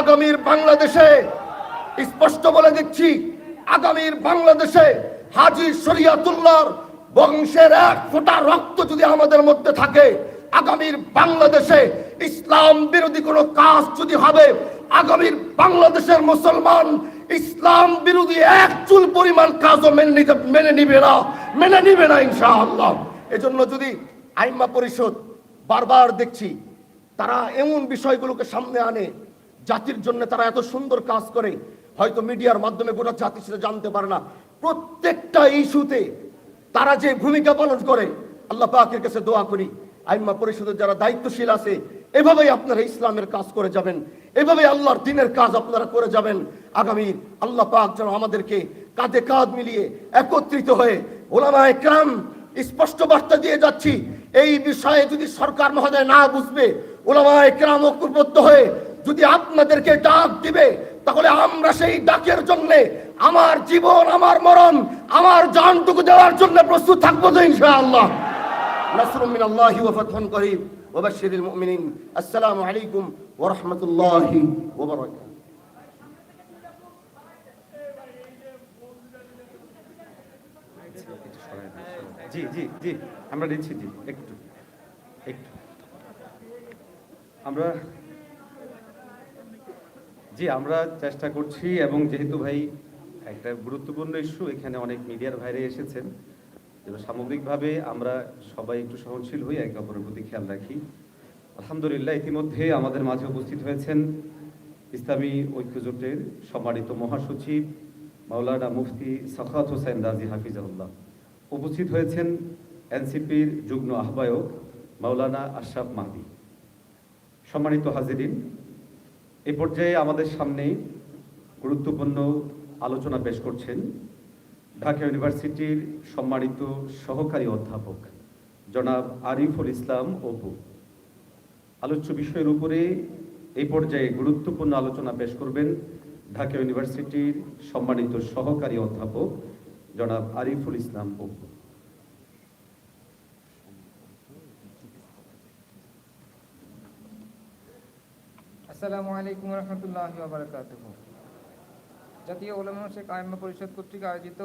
আগামীর বাংলাদেশে, স্পষ্ট বলে দিচ্ছি, আগামীর বাংলাদেশে হাজি শরিয়াতুল্লাহর বংশের এক ফোঁটা রক্ত যদি আমাদের মধ্যে থাকে, আগামীর বাংলাদেশে ইসলাম বিরোধী কোনো কাজ যদি হবে, আগামীর বাংলাদেশের মুসলমান ইসলাম বিরোধী এক চুল পরিমাণ কাজও মেনে নিতে মেনে নিবে না, মেনে নিবে না ইনশাআল্লাহ। এজন্য যদি আইমা পরিষদ বারবার দেখছি, তারা এমন বিষয়গুলোকে সামনে আনে জাতির জন্য তারা এত সুন্দর কাজ করে, হয়তো মিডিয়ার মাধ্যমে গোটা জাতি সেটা জানতে পারে না। প্রত্যেকটা ইস্যুতে তারা যে ভূমিকা পালন করে, আল্লাহ পাকের কাছে দোয়া করি। আইম্মা পরিষদের যারা দায়িত্বশীল আছে, এভাবেই আপনারা ইসলামের কাজ করে যাবেন। এভাবে আল্লাহর দিনের কাজ আপনারা করে যাবেন। আগামী আল্লাহ পাক যেন আমাদেরকে কাঁধে কাঁধ মিলিয়ে একত্রিত হয়ে ওলামা একরাম স্পষ্ট বার্তা দিয়ে যাচ্ছি। এই বিষয়ে যদি সরকার মহোদয় না বুঝবে ওলামা একরাম ঐক্যবদ্ধ হয়ে যদি আপনাদেরকে ডাক দিবে, তাহলে আমরা সেই ডাকের জন্য আমার জীবন, আমার মরণ, আমার জানটুকু দেওয়ার জন্য প্রস্তুত থাকব তো ইনশাআল্লাহ। নাসরুম মিন আল্লাহি ওয়া ফাতহুন করিম, ওয়া বাশশিরিল মুমিনিন। আসসালামু আলাইকুম ওয়া রাহমাতুল্লাহি ওয়া বারাকাতুহু। জি জি জি, আমরা দিচ্ছি, জি, একটু একটু। আমরা জি, আমরা চেষ্টা করছি এবং যেহেতু ভাই একটা গুরুত্বপূর্ণ ইস্যু এখানে অনেক মিডিয়ার ভাইরে এসেছেন সামগ্রিকভাবে আমরা সবাই একটু সহনশীল হই, একে অপরের প্রতি খেয়াল রাখি। আলহামদুলিল্লাহ, ইতিমধ্যে আমাদের মাঝে উপস্থিত হয়েছেন ইসলামী ঐক্যজোটের সম্মানিত মহাসচিব মাওলানা মুফতি সখাত হোসেন রাজি হাফিজাউল্লাহ উপস্থিত হয়েছেন এনসিপির যুগ্ম আহ্বায়ক মাওলানা আশরাফ মাহদি। সম্মানিত হাজিরিন এ পর্যায়ে আমাদের সামনে গুরুত্বপূর্ণ আলোচনা পেশ করছেন ঢাকা ইউনিভার্সিটির সম্মানিত সহকারী অধ্যাপক জনাব আরিফুল ইসলাম অপু। আলোচ্য বিষয়ের উপরে এই পর্যায়ে গুরুত্বপূর্ণ আলোচনা পেশ করবেন ঢাকা ইউনিভার্সিটির সম্মানিত সহকারী অধ্যাপক জনাব আরিফুল ইসলাম অপু। আসসালামু আলাইকুম রহমতুল্লাহ বারকাতুহ। জাতীয় ওলামা শেখ আইম্মা পরিষদ কর্তৃক আয়োজিত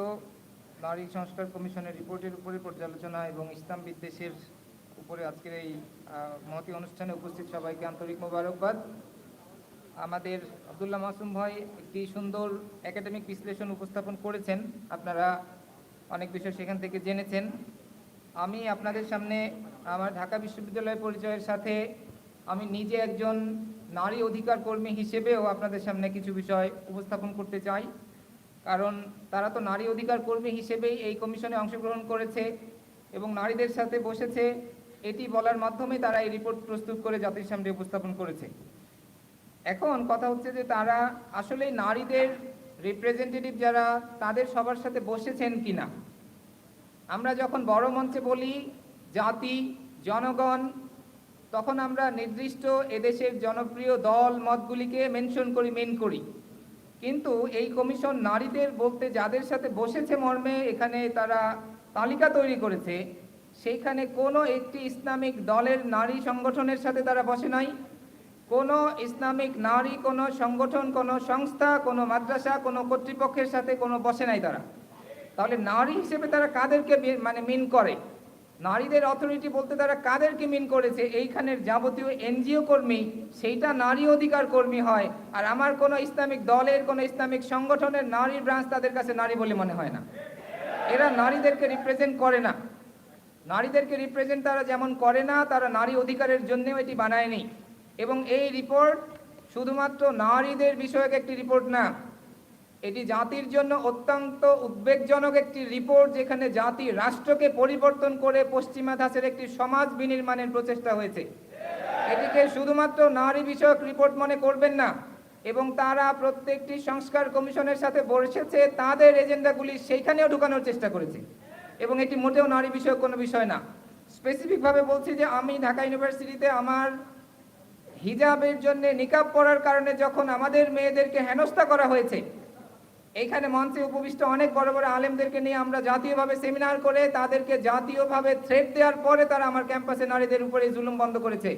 নারী সংস্কার কমিশনের রিপোর্টের উপরে পর্যালোচনা এবং ইসলাম বিদ্বেষের উপরে আজকের এই মহতি অনুষ্ঠানে উপস্থিত সবাইকে আন্তরিক মোবারকবাদ। আমাদের আবদুল্লাহ মাসুম ভাই একটি সুন্দর একাডেমিক বিশ্লেষণ উপস্থাপন করেছেন, আপনারা অনেক বিষয় সেখান থেকে জেনেছেন। আমি আপনাদের সামনে আমার ঢাকা বিশ্ববিদ্যালয় পরিচয়ের সাথে আমি নিজে একজন নারী অধিকার কর্মী হিসেবেও আপনাদের সামনে কিছু বিষয় উপস্থাপন করতে চাই। কারণ তারা তো নারী অধিকার কর্মী হিসেবেই এই কমিশনে অংশগ্রহণ করেছে এবং নারীদের সাথে বসেছে। এটি বলার মাধ্যমে তারা এই রিপোর্ট প্রস্তুত করে জাতির সামনে উপস্থাপন করেছে। এখন কথা হচ্ছে যে তারা আসলে নারীদের রিপ্রেজেন্টেটিভ যারা, তাদের সবার সাথে বসেছেন কিনা? আমরা যখন বড় মঞ্চে বলি, জাতি, জনগণ তখন আমরা নির্দিষ্ট এদেশের জনপ্রিয় দল মতগুলিকে মেনশন করি মেন করি। কিন্তু এই কমিশন নারীদের বলতে যাদের সাথে বসেছে মর্মে, এখানে তারা তালিকা তৈরি করেছে, সেইখানে কোনো একটি ইসলামিক দলের নারী সংগঠনের সাথে তারা বসে নাই। কোনো ইসলামিক নারী, কোনো সংগঠন, কোনো সংস্থা, কোনো মাদ্রাসা, কোনো কর্তৃপক্ষের সাথে কোনো বসে নাই তারা। তাহলে নারী হিসেবে তারা কাদেরকে মানে মিন করে? নারীদের অথরিটি বলতে তারা কাদেরকে মিন করেছে? এইখানের যাবতীয় এনজিও কর্মী, সেইটা নারী অধিকার কর্মী হয়। আর আমার কোনো ইসলামিক দলের, কোনো ইসলামিক সংগঠনের নারী ব্রাঞ্চ তাদের কাছে নারী বলে মনে হয় না। এরা নারীদেরকে রিপ্রেজেন্ট করে না। নারীদেরকে রিপ্রেজেন্ট তারা যেমন করে না, তারা নারী অধিকারের জন্যেও এটি বানায়নি। এবং এই রিপোর্ট শুধুমাত্র নারীদের বিষয়ক একটি রিপোর্ট না এটি জাতির জন্য অত্যন্ত উদ্বেগজনক একটি রিপোর্ট যেখানে জাতি রাষ্ট্রকে পরিবর্তন করে পশ্চিমা ধাঁচের একটি সমাজ বিনির্মাণের প্রচেষ্টা হয়েছে। এটিকে শুধুমাত্র নারী বিষয়ক রিপোর্ট মনে করবেন না, এবং তারা প্রত্যেকটি সংস্কার কমিশনের সাথে বসেছে, তাদের এজেন্ডাগুলি সেইখানেও ঢুকানোর চেষ্টা করেছে। এবং এটি মোটেও নারী বিষয়ক কোনো বিষয় না। স্পেসিফিকভাবে বলছি যে আমি ঢাকা ইউনিভার্সিটিতে আমার হিজাবের জন্য নিকাব পরার কারণে যখন আমাদের মেয়েদেরকে হেনস্থা করা হয়েছে এইখানে মঞ্চে উপবিষ্ট অনেক বড় বড় আলেমদেরকে নিয়ে আমরা জাতীয়ভাবে সেমিনার করে তাদেরকে জাতীয়ভাবে থ্রেট দেওয়ার পরে তারা আমার ক্যাম্পাসে নারীদের উপরে জুলুম বন্ধ করেছে।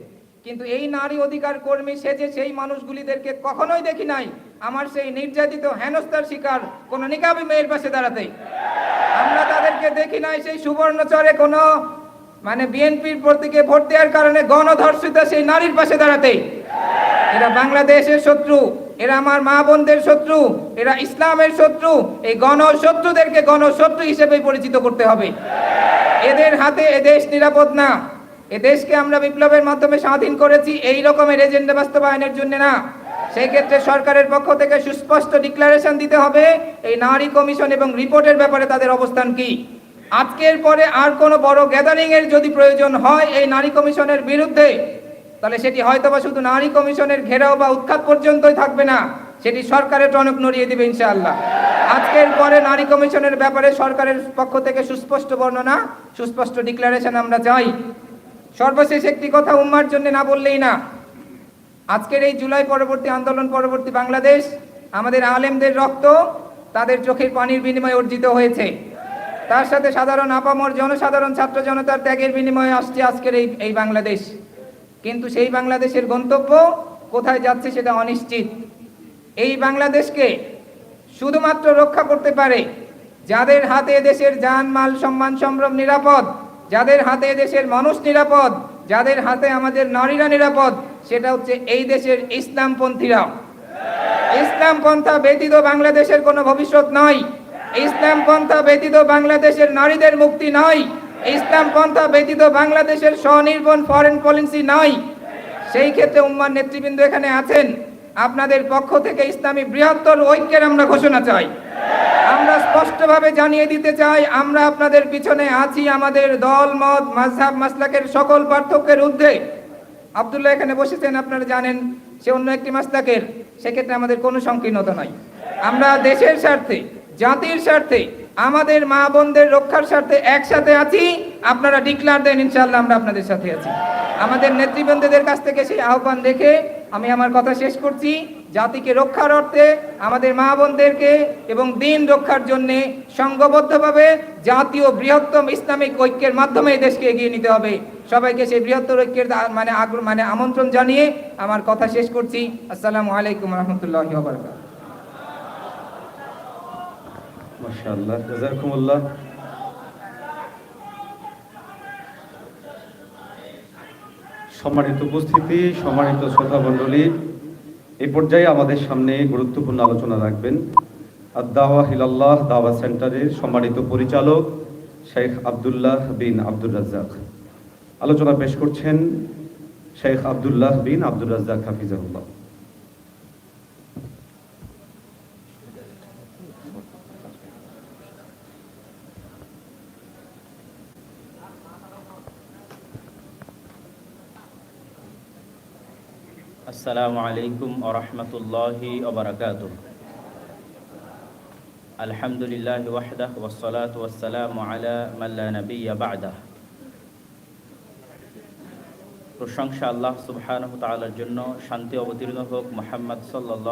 কিন্তু এই নারী অধিকার কর্মী সেজে সেই মানুষগুলিদেরকে কখনোই দেখি নাই, আমার সেই নির্যাতিত হেনস্থার শিকার কোনো নিকাবি মেয়ের পাশে দাঁড়াতেই। আমরা তাদেরকে দেখি নাই সেই সুবর্ণচরে কোনো মানে বিএনপির প্রতীকে ভোট দেওয়ার কারণে গণধর্ষিতা সেই নারীর পাশে দাঁড়াতেই। এরা বাংলাদেশের শত্রু। এরা আমার মা বোনদের শত্রু, এরা ইসলামের শত্রু, এই গণশত্রুদেরকে গণশত্রু হিসেবে পরিচিত করতে হবে। এদের হাতে এ দেশ নিরাপদ না। এ দেশকে আমরা বিপ্লবের মাধ্যমে স্বাধীন করেছি, এই রকমের এজেন্ডা বাস্তবায়নের জন্য না। সেই ক্ষেত্রে সরকারের পক্ষ থেকে সুস্পষ্ট ডিক্লারেশন দিতে হবে, এই নারী কমিশন এবং রিপোর্টের ব্যাপারে তাদের অবস্থান কি। আজকের পরে আর কোনো বড় গ্যাদারিং এর যদি প্রয়োজন হয়, এই নারী কমিশনের বিরুদ্ধে তাহলে সেটি হয়তোবা শুধু নারী কমিশনের ঘেরাও বা উৎখাত পর্যন্তই থাকবে না, সেটি সরকারের টনক নড়িয়ে দিবে ইনশাআল্লাহ। আজকের পরে নারী কমিশনের ব্যাপারে সরকারের পক্ষ থেকে সুস্পষ্ট বর্ণনা, সুস্পষ্ট ডিক্লারেশন আমরা চাই। সর্বশেষ একটি কথা উম্মার জন্য না বললেই না। আজকের এই জুলাই পরবর্তী আন্দোলন, পরবর্তী বাংলাদেশ, আমাদের আলেমদের রক্ত, তাদের চোখের পানির বিনিময়ে অর্জিত হয়েছে। তার সাথে সাধারণ আপামর জনসাধারণ ছাত্র জনতার ত্যাগের বিনিময়ে আসছে আজকের এই এই বাংলাদেশ। কিন্তু সেই বাংলাদেশের গন্তব্য কোথায় যাচ্ছে সেটা অনিশ্চিত। এই বাংলাদেশকে শুধুমাত্র রক্ষা করতে পারে যাদের হাতে দেশের যান, মাল, সম্মান, সম্ভ্রম নিরাপদ, যাদের হাতে দেশের মানুষ নিরাপদ, যাদের হাতে আমাদের নারীরা নিরাপদ, সেটা হচ্ছে এই দেশের ইসলামপন্থীরা। ইসলাম পন্থা ব্যতীত বাংলাদেশের কোনো ভবিষ্যৎ নয় ইসলাম পন্থা ব্যতীত বাংলাদেশের নারীদের মুক্তি নাই। ইসলাম পন্থা ব্যতীত বাংলাদেশের স্বনির্ভর ফরেন পলিসি নাই সেই ক্ষেত্রে উম্মার নেতৃবৃন্দ এখানে আছেন। আপনাদের পক্ষ থেকে ইসলামী বৃহত্তর ঐক্যের আমরা ঘোষণা চাই। আমরা স্পষ্টভাবে জানিয়ে দিতে চাই, আমরা আপনাদের পিছনে আছি আমাদের দল, মত মাঝহাব মাসলাকের সকল পার্থক্যের ঊর্ধ্বে। আব্দুল্লাহ এখানে বসেছেন, আপনারা জানেন, সে অন্য একটি মাসলাকের। সেক্ষেত্রে আমাদের কোনো সংকীর্ণতা নাই। আমরা দেশের স্বার্থে, জাতির স্বার্থে আমাদের মা বোনদের রক্ষার স্বার্থে একসাথে আছি। আপনারা ডিক্লার দেন ইনশাল্লাহ আমরা আপনাদের সাথে আছি। আমাদের নেতৃবৃন্দদের কাছ থেকে সেই আহ্বান রেখে আমি আমার কথা শেষ করছি। জাতিকে রক্ষার অর্থে আমাদের মা বোনদেরকে এবং দিন রক্ষার জন্য সংঘবদ্ধভাবে জাতীয় বৃহত্তম ইসলামিক ঐক্যের মাধ্যমে এই দেশকে এগিয়ে নিতে হবে। সবাইকে সেই বৃহত্তর ঐক্যের মানে মানে আমন্ত্রণ জানিয়ে আমার কথা শেষ করছি। আসসালামু আলাইকুম রহমতুল্লাহ বারকাত সম্মানিত উপস্থিতি, সম্মানিত শ্রোতা মণ্ডলী, এই পর্যায়ে আমাদের সামনে গুরুত্বপূর্ণ আলোচনা রাখবেন আর দাওয়া হিলাল্লাহ দাওয়া সেন্টারের সম্মানিত পরিচালক শেখ আব্দুল্লাহ বিন আব্দুর রাজ্জাক। আলোচনা পেশ করছেন শেখ আব্দুল্লাহ বিন আব্দুর রাজ্জাক হাফিজাহুল্লাহ। আসসালামু আলাইকুম ওরহমতুল্লাহি ওবরাকাত আলহামদুলিল্লাহ ওয়াহদাহ ওসলাত ওয়াসসালামু আলা মাল্লা নবী বা'দাহ প্রশংসা আল্লাহ সুবহানাহু তালার জন্য শান্তি অবতীর্ণ হোক মোহাম্মদ সাল্লাল্লাহু